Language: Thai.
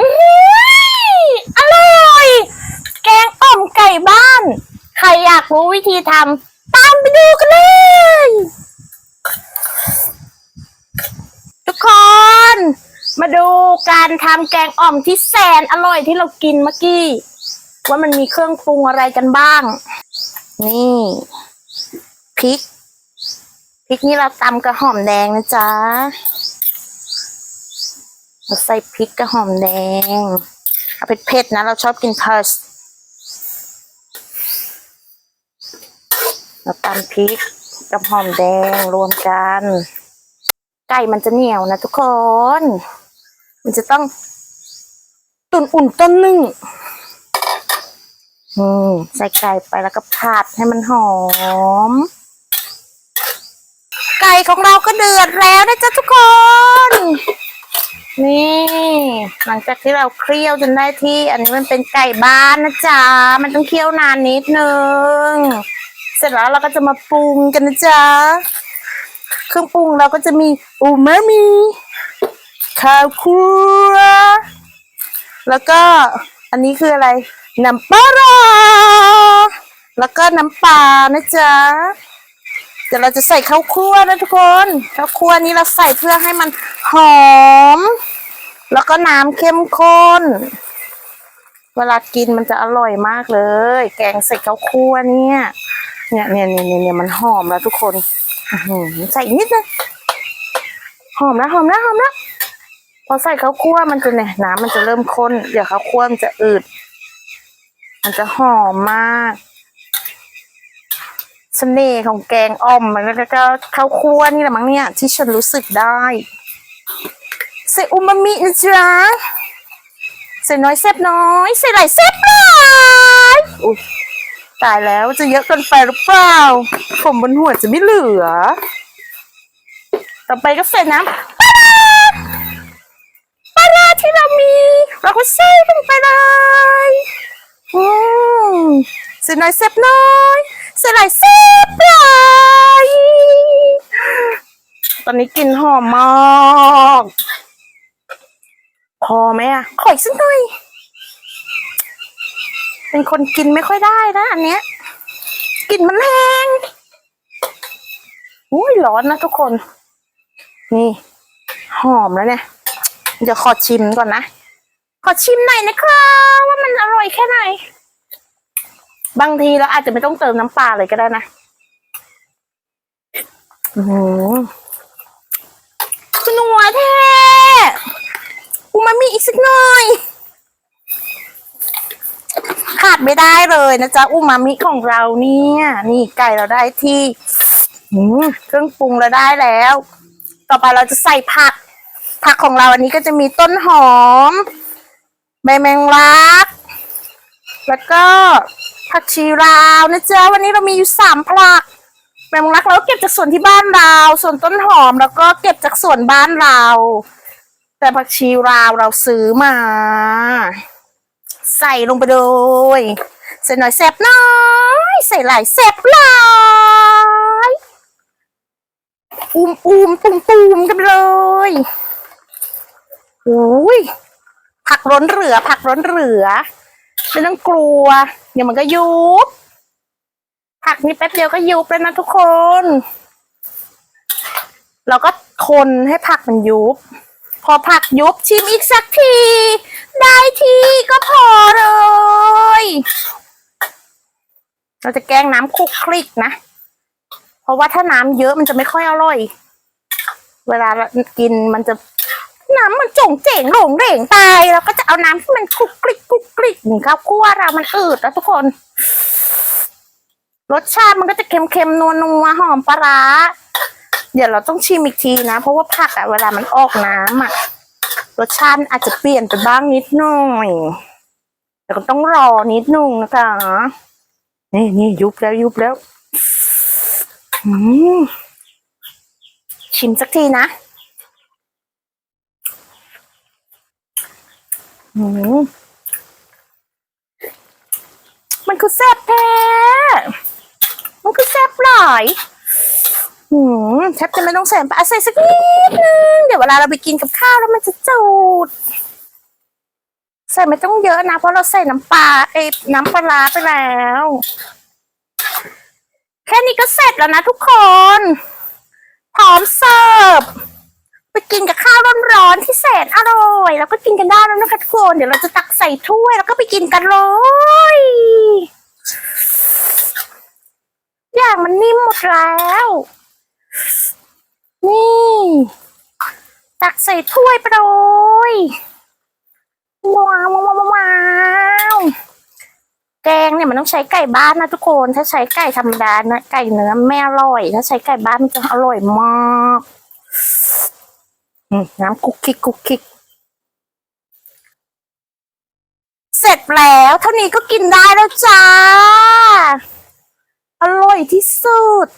อื้อหือร่อย แกงอ่อมไก่บ้าน ใครอยากรู้วิธีทำตามไปดูกันเลย ทุกคน มาดูการทำแกงอ่อมที่แสนอร่อยที่เรากินเมื่อกี้ ว่ามันมีเครื่องปรุงอะไรกันบ้าง นี่พริก พริกนี่เราตำกระหอมแดงนะจ๊ะเราใส่พริกกระหอมแดง เอาเผ็ดๆนะ เราชอบกินเผ็ดเราตำพริกกับหอมแดงรวมกัน ไก่มันจะเหนียวนะทุกคน มันจะต้องตุนอุ่นต้นนึ่งอืมใส่ไก่ไปแล้วก็ผัดให้มันหอม ของเราก็เดือดแล้วนะจ๊ะทุกคน นี่ หลังจากที่เราเคี่ยวจนได้ที่ อันนี้มันเป็นไก่บ้านนะจ๊ะ มันต้องเคี่ยวนานนิดนึง เสร็จแล้วเราก็จะมาปรุงกันนะจ๊ะ เครื่องปรุงเราก็จะมีอูมามิข้าวคั่วแล้วก็อันนี้คืออะไรน้ำปลาร้าแล้วก็น้ำปลานะจ๊ะ เดี๋ยวเราจะใส่ข้าวคั่วนะทุกคนข้าวคั่วนี้เราใส่เพื่อให้มันหอม แล้วก็น้ำเข้มข้น เวลากินมันจะอร่อยมากเลย แกงใส่ข้าวคั่วเนี่ย เนี่ยเนี่ยเนี่ยเนี่ยมันหอมแล้วทุกคนใส่นิดนึงหอมแล้วหอมแล้วหอมแล้วพอใส่ข้าวคั่วมันจะเนี่ยน้ำมันจะเริ่มข้น เดี๋ยวข้าวคั่วมันจะอืด มันจะหอมมาก เสน่ห์ของแกงอ่อมมันแล้วก็ข้าวคั่วนี่แหละมั้งเนี่ย ที่ฉันรู้สึกได้ใส่อูมามินะจ๊ะใส่น้อยแซ่บน้อย ใส่หลายแซ่บหลายอุ๊ยตายแล้วจะเยอะเกินไปหรือเปล่า ผมบนหัวจะไม่เหลือ ต่อไปก็ใส่น้ำปลาร้าปลาร้าที่เรามี เราก็ใส่ลงไปเลยอืมใส่น่อยเซ็บน้อย สลายเซ็บหลายตอนนี้กลิ่นหอมมากพอไหมอะ ขออีกสักหน่อย เป็นคนกินไม่ค่อยได้นะ อันเนี้ยกลิ่นมันแรงอุ้ยร้อนนะทุกคน นี่ หอมแล้วเนี่ยเดี๋ยวขอชิมก่อนนะ ขอชิมหน่อยนะครับว่ามันอร่อยแค่ไหน บางทีเราอาจจะไม่ต้องเติมน้ำปลาเลยก็ได้นะอือหือคุณหนัวแท้อูมามีอีกสักหน่อย ขาดไม่ได้เลยนะจ๊ะอูมามิของเราเนี่ย นี่ไก่เราได้ที่เครื่องปรุงเราได้แล้ว ต่อไปเราจะใส่ผัก ผักของเราอันนี้ก็จะมีต้นหอม ใบแมงลัก แล้วก็ ผักชีราวนะเจ๊ะวันนี้เรามีอยู่สามผักแมงลักเราเก็บจากสวนที่บ้านเรา ส่วนต้นหอมแล้วก็เก็บจากสวนบ้านเรา แต่ผักชีราวเราซื้อมา ใส่ลงไปเลยใส่หน่อยแซ่บน้อยใส่หลายแซ่บหลายอุ้มอุ้มตุ่มตุ่มกันเลยโอ้ยผักร้นเหลือผักร้นเหลือไม่ต้องกลัว เดี๋ยวมันก็ยุบผักนี้แป๊บเดียวก็ยุบแล้วนะทุกคน เราก็คนให้ผักมันยุบ พอผักยุบชิมอีกสักที ได้ทีก็พอเลย เราจะแกงน้ำคลุกคลิกนะ เพราะว่าถ้าน้ำเยอะมันจะไม่ค่อยอร่อย เวลากินมันจะ น้ำมันจ่งเจ๋งหลงเหร่งตายเราก็จะเอาน้ำที่มันคลุกคลิกคลุกคลิกนี่ข้าวคั่วเรามันอืดแล้วทุกคน รสชาติมันก็จะเค็มๆนัวนัวหอมปลาร้าเดี๋ยวเราต้องชิมอีกทีนะ เพราะว่าผักอะเวลามันออกน้ำอะรสชาติอาจจะเปลี่ยนไปบ้างนิดหน่อยแต่ก็ต้องรอนิดนึงนะคะนี่นี่ยุบแล้วยุบแล้วชิมสักทีนะ มันคือแซ่บแท้ มันคือแซ่บหลายหืมแทบจะไม่ต้องใส่ปลาใส่สักนิดนึง เดี๋ยวเวลาเราไปกินกับข้าวแล้วมันจะจูด ใส่ไม่ต้องเยอะนะ เพราะเราใส่น้ำปลาเอ้น้ำปลาไปแล้ว แค่นี้ก็เสร็จแล้วนะทุกคน พร้อมเสิร์ฟ ไปกินกับข้าวร้อนๆที่แสนอร่อย แล้วก็กินกันได้แล้วนะคะทุกคนเดี๋ยวเราจะตักใส่ถ้วยแล้วก็ไปกินกันเลยอย่างมันนิ่มหมดแล้ว นี่ ตักใส่ถ้วยไปเลยว้าวว้าวว้าวแกงเนี่ยมันต้องใช้ไก่บ้านนะทุกคน ถ้าใช้ไก่ธรรมดานะไก่เนื้อไม่อร่อย ถ้าใช้ไก่บ้านมันจะอร่อยมาก น้ำกุกคิกกุกคิกเสร็จแล้ว เท่านี้ก็กินได้แล้วจ้า อร่อยที่สุด